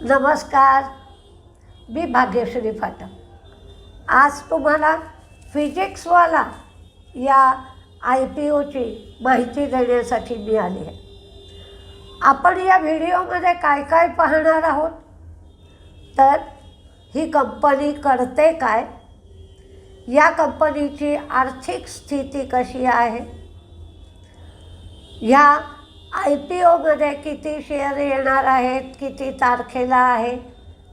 नमस्कार मी भाग्यश्री फाटक. आज तुम्हाला फिजिक्सवाला या आय पी ओची माहिती देण्यासाठी मी आली आहे. आपण या व्हिडिओमध्ये काय काय पाहणार आहोत? तर ही कंपनी करते काय? या कंपनीची आर्थिक स्थिती कशी आहे? ह्या आय पी ओमध्ये किती शेअर येणार आहेत किती तारखेला आहे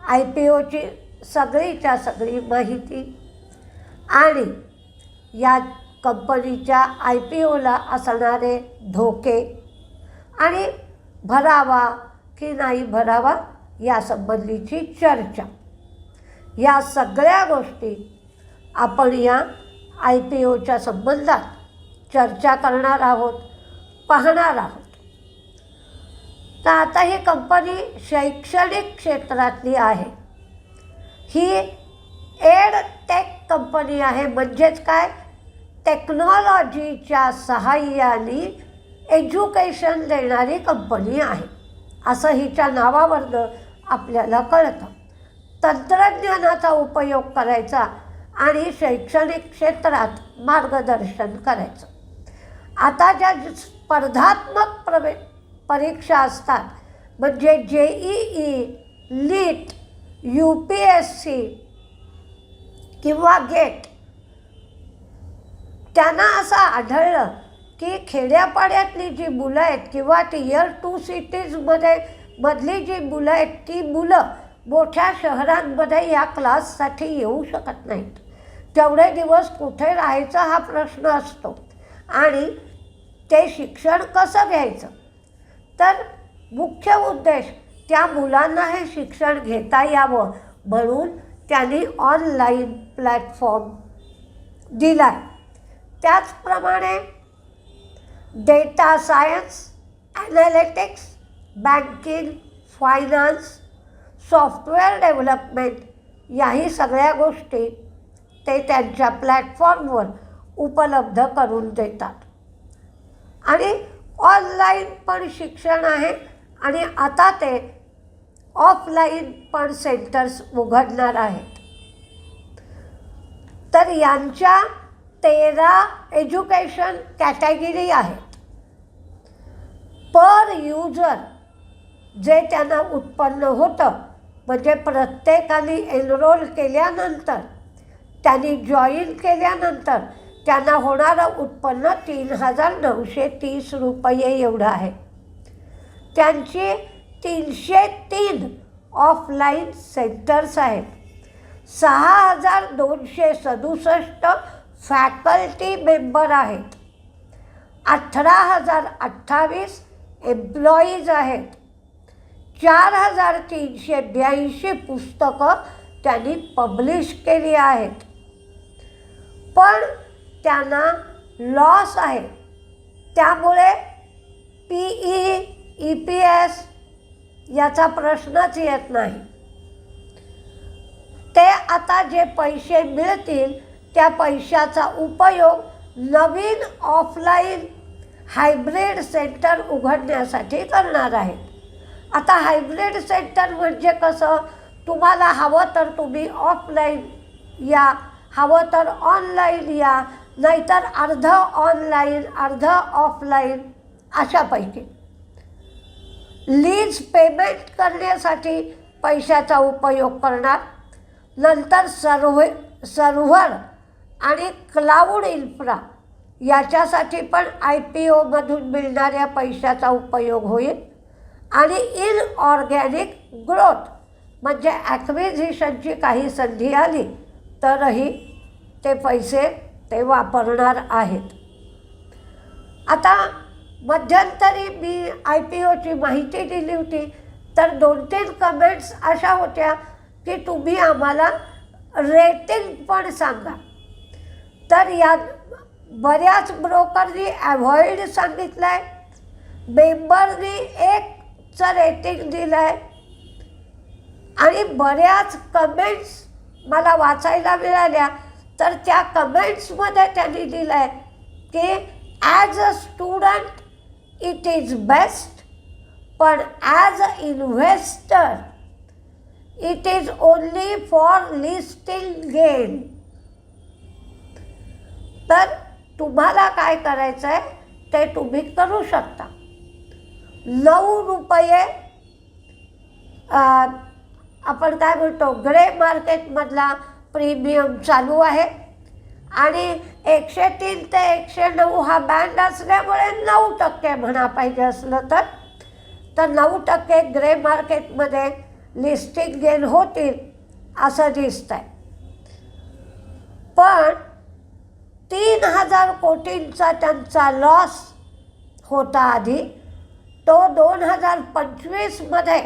आय पी ओची सगळीच्या सगळी माहिती. आणि या कंपनीच्या आय पी ओला असणारे धोके आणि भरावा की नाही भरावा यासंबंधीची चर्चा. या सगळ्या गोष्टी आपण या आय पी ओच्या संबंधात चर्चा करणार आहोत पाहणार आहोत. तर आता ही कंपनी शैक्षणिक क्षेत्रातली आहे. ही एड टेक कंपनी आहे. म्हणजेच काय? टेक्नॉलॉजीच्या सहाय्याने एज्युकेशन देणारी कंपनी आहे. असं हिच्या नावावरनं आपल्याला कळतं. तंत्रज्ञानाचा उपयोग करायचा आणि शैक्षणिक क्षेत्रात मार्गदर्शन करायचं. आता ज्या स्पर्धात्मक प्रवे परीक्षा असतात. म्हणजे जे ई ई लीट यू पी एस सी किंवा गेट. त्यांना असं आढळलं की खेड्यापाड्यातली जी मुलं आहेत किंवा टियर टू सिटीजमध्ये मधली जी मुलं आहेत ती मुलं मोठ्या शहरांमध्ये या क्लाससाठी येऊ शकत नाहीत. तेवढे दिवस कुठे राहायचा हा प्रश्न असतो. आणि ते शिक्षण कसं घ्यायचं? तर मुख्य उद्देश त्या मुलांना हे शिक्षण घेता यावं म्हणून त्यांनी ऑनलाईन प्लॅटफॉर्म दिला आहे त्याचप्रमाणे data science analytics banking finance software development याही सगळ्या गोष्टी ते त्यांच्या प्लॅटफॉर्मवर उपलब्ध करून देतात. आणि ऑनलाईन पण शिक्षण आहे आणि आता ते ऑफलाईन पण सेंटर्स उघडणार आहेत. तर यांच्या तेरा एज्युकेशन कॅटेगरी आहेत. पर युजर जे त्यांना उत्पन्न होतं म्हणजे प्रत्येकाने एनरोल केल्यानंतर त्यांनी जॉईन केल्यानंतर त्यांना होणारं उत्पन्न तीन हजार नऊशे तीस रुपये एवढं आहे. त्यांची तीनशे तीन ऑफलाईन सेंटर्स आहेत. सहा हजार दोनशे सदुसष्ट फॅकल्टी मेंबर आहेत. अठरा हजार अठ्ठावीस एम्प्लॉईज आहेत. चार हजार तीनशे ब्याऐंशी पुस्तकं त्यांनी पब्लिश केली आहेत. पण त्यांना लॉस आहे. त्यामुळे P E E P S याचा प्रश्नच येत नाही. ते आता जे पैसे मिळतील त्या पैशाचा उपयोग नवीन ऑफलाईन हायब्रिड सेंटर उघडण्यासाठी करणार आहेत. आता हायब्रिड सेंटर म्हणजे कसं? तुम्हाला हवं तर तुम्ही ऑफलाईन या हवं तर ऑनलाईन या नाहीतर अर्ध ऑनलाईन अर्ध ऑफलाईन अशापैकी लीज पेमेंट करण्यासाठी पैशाचा उपयोग करणार. नंतर सर्व्हे सर्व्हर आणि क्लाउड इन्फ्रा याच्यासाठी पण आय पी ओमधून मिळणाऱ्या पैशाचा उपयोग होईल. आणि इनऑर्गॅनिक ग्रोथ म्हणजे ॲक्विझिशनची काही संधी आली तरही ते पैसे ते वापरणार आहेत. आता मध्यंतरी मी आय पी ओची माहिती दिली होती तर दोन तीन कमेंट्स अशा होत्या की तुम्ही आम्हाला रेटिंग पण सांगा. तर या बऱ्याच ब्रोकरनी ॲव्हॉइड सांगितलं आहे मेंबरनी एकचं रेटिंग दिलं आहे आणि बऱ्याच कमेंट्स मला वाचायला मिळाल्या. तर त्या कमेंट्समध्ये त्यांनी दिलं आहे की as a student it is best पण as an investor it is only for listing gain तर तुम्हाला काय करायचं आहे ते तुम्ही करू शकता. नऊ रुपये आपण काय म्हणतो ग्रे मार्केटमधला प्रीमियम चालू आहे. आणि एकशे तीन ते एकशे नऊ हा बँड असल्यामुळे नऊ टक्के म्हणा पाहिजे असलं तर तर नऊ टक्के ग्रे मार्केटमध्ये लिस्टिंग गेन होतील असं दिसतंय. पण तीन हजार कोटींचा त्यांचा लॉस होता आधी. तो दोन हजार पंचवीसमध्ये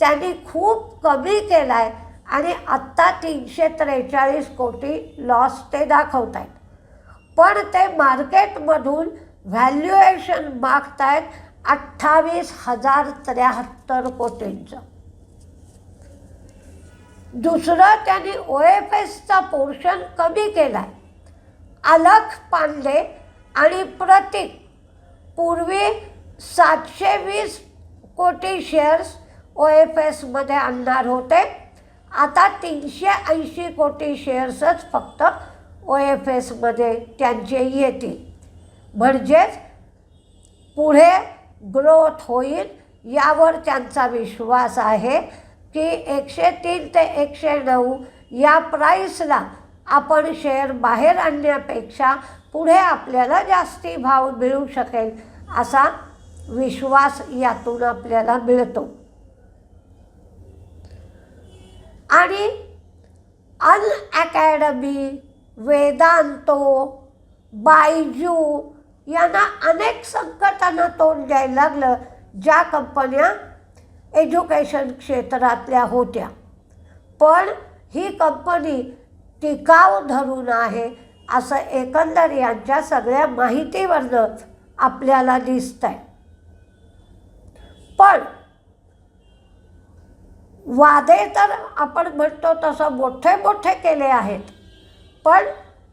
त्यांनी खूप कमी केला आहे आणि आत्ता तीनशे त्रेचाळीस कोटी लॉस ते दाखवत आहेत पण ते मार्केटमधून व्हॅल्युएशन मागतायत अठ्ठावीस हजार त्र्याहत्तर कोटींचं. दुसरं त्यांनी ओ एफ एसचा पोर्शन कमी केला आहे अलख पांडे आणि प्रतीक पूर्वी सातशे वीस कोटी शेअर्स ओ एफ एसमध्ये आणणार होते. आता तीनशे ऐंशी कोटी शेअर्सच फक्त ओ एफ एसमध्ये त्यांचे येतील. म्हणजेच पुढे ग्रोथ होईल यावर त्यांचा विश्वास आहे की एकशे तीन ते एकशे नऊ या प्राईसला आपण शेअर बाहेर आणण्यापेक्षा पुढे आपल्याला जास्ती भाव मिळू शकेल असा विश्वास यातून आपल्याला मिळतो आणि अन अकॅडमी वेदांतो बायजू यांना अनेक संकटांना तोंड द्यायला लागलं. ज्या कंपन्या एज्युकेशन क्षेत्रातल्या होत्या. पण ही कंपनी टिकाव धरून आहे असं एकंदर यांच्या सगळ्या माहितीवरनं आपल्याला दिसत आहे पण वादे तर आपण म्हणतो तसं मोठे मोठे केले आहेत पण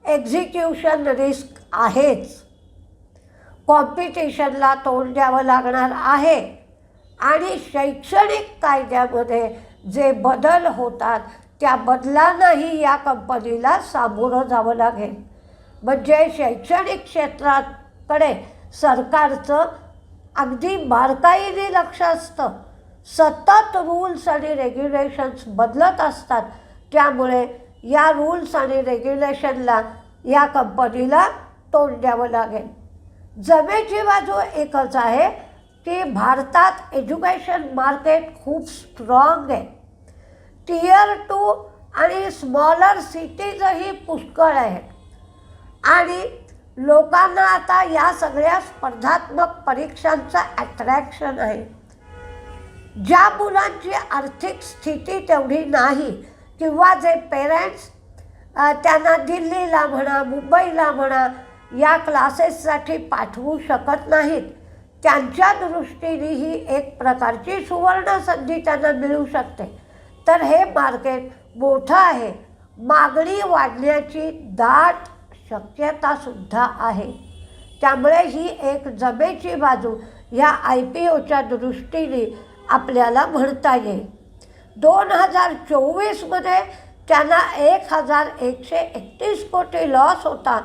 एक्झिक्युशन रिस्क आहेच. कॉम्पिटिशनला तोंड द्यावं लागणार आहे आणि शैक्षणिक कायद्यामध्ये जे बदल होतात त्या बदलांनाही या कंपनीला सामोरं जावं लागेल. म्हणजे शैक्षणिक क्षेत्राकडे सरकारचं अगदी बारकाईने लक्ष असतं. सतत रूल्स आणि रेग्युलेशन्स बदलत असतात. त्यामुळे या रूल्स आणि रेग्युलेशनला या कंपनीला तोंड द्यावं लागेल. जमेची बाजू एकच आहे की भारतात एज्युकेशन मार्केट खूप स्ट्रॉंग आहे. टियर टू आणि स्मॉलर सिटीजही पुष्कळ आहेत. आणि लोकांना आता या सगळ्या स्पर्धात्मक परीक्षांचं ॲट्रॅक्शन आहे. ज्या मुलांची आर्थिक स्थिती तेवढी नाही किंवा जे पेरेंट्स त्यांना दिल्लीला म्हणा मुंबईला म्हणा या क्लासेससाठी पाठवू शकत नाहीत त्यांच्या दृष्टीने ही एक प्रकारची सुवर्ण संधी त्यांना मिळू शकते. तर हे मार्केट मोठं आहे. मागणी वाढण्याची दाट शक्यतासुद्धा आहे. त्यामुळे ही एक जमेची बाजू या आय पी ओच्या दृष्टीने आपल्याला म्हणता येईल. दोन हजार चोवीसमध्ये त्यांना एक हजार एकशे एकतीस कोटी लॉस होता.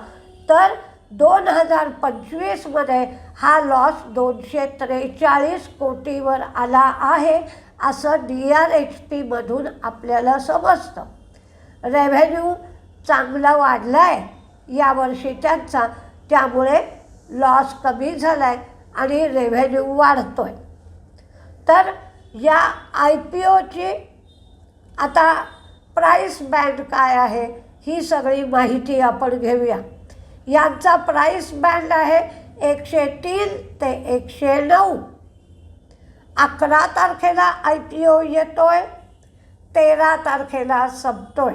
तर दोन हजार पंचवीसमध्ये हा लॉस दोनशे त्रेचाळीस कोटीवर आला आहे असं डी आर एच पीमधून आपल्याला समजतं. रेव्हेन्यू चांगला वाढला आहे यावर्षी त्यांचा त्यामुळे लॉस कमी झाला आहे आणि रेव्हेन्यू वाढतो आहे तर या आय पी ओची आता प्राईस बँड काय आहे ही सगळी माहिती आपण घेऊया. यांचा प्राईस बँड आहे एकशे तीन ते एकशे नऊ. अकरा तारखेला आय पी ओ येतोय तेरा तारखेला संपतोय.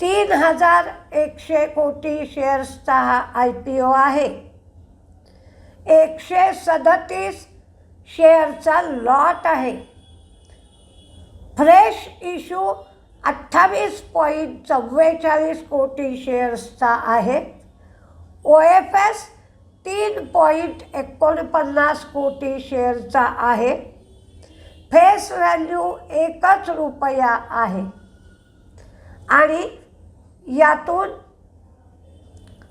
तीन हजार एकशे कोटी शेअर्सचा हा आय पी ओ आहे. एकशे सदतीस शेअरचा लॉट आहे. फ्रेश इशू अठ्ठावीस पॉईंट चव्वेचाळीस कोटी शेअर्सचा आहे. ओ एफ एस तीन पॉईंट एकोणपन्नास कोटी शेअरचा आहे. फेस व्हॅल्यू एकच रुपया आहे. आणि यातून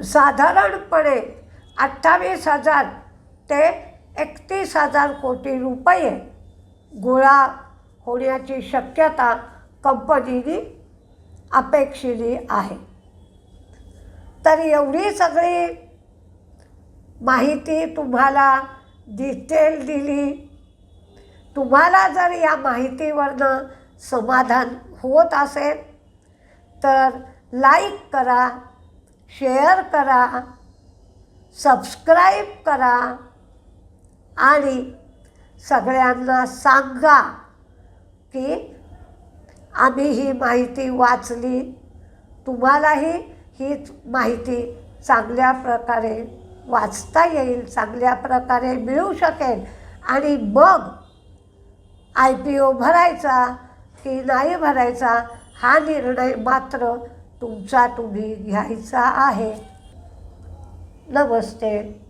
साधारणपणे अठ्ठावीस हजार ते एकतीस हजार कोटी रुपये गोळा होण्याची शक्यता कंपनीने अपेक्षिली आहे. तर एवढी सगळी माहिती तुम्हाला डिटेल दिली. तुम्हाला जर या माहितीवरनं समाधान होत असेल तर लाईक करा शेअर करा सबस्क्राईब करा. आणि सगळ्यांना सांगा की आम्ही ही माहिती वाचली. तुम्हालाही हीच माहिती चांगल्या प्रकारे वाचता येईल चांगल्या प्रकारे मिळू शकेल. आणि मग आय पी ओ भरायचा की नाही भरायचा हा निर्णय मात्र तुमचा तुम्ही घ्यायचा आहे. नमस्ते.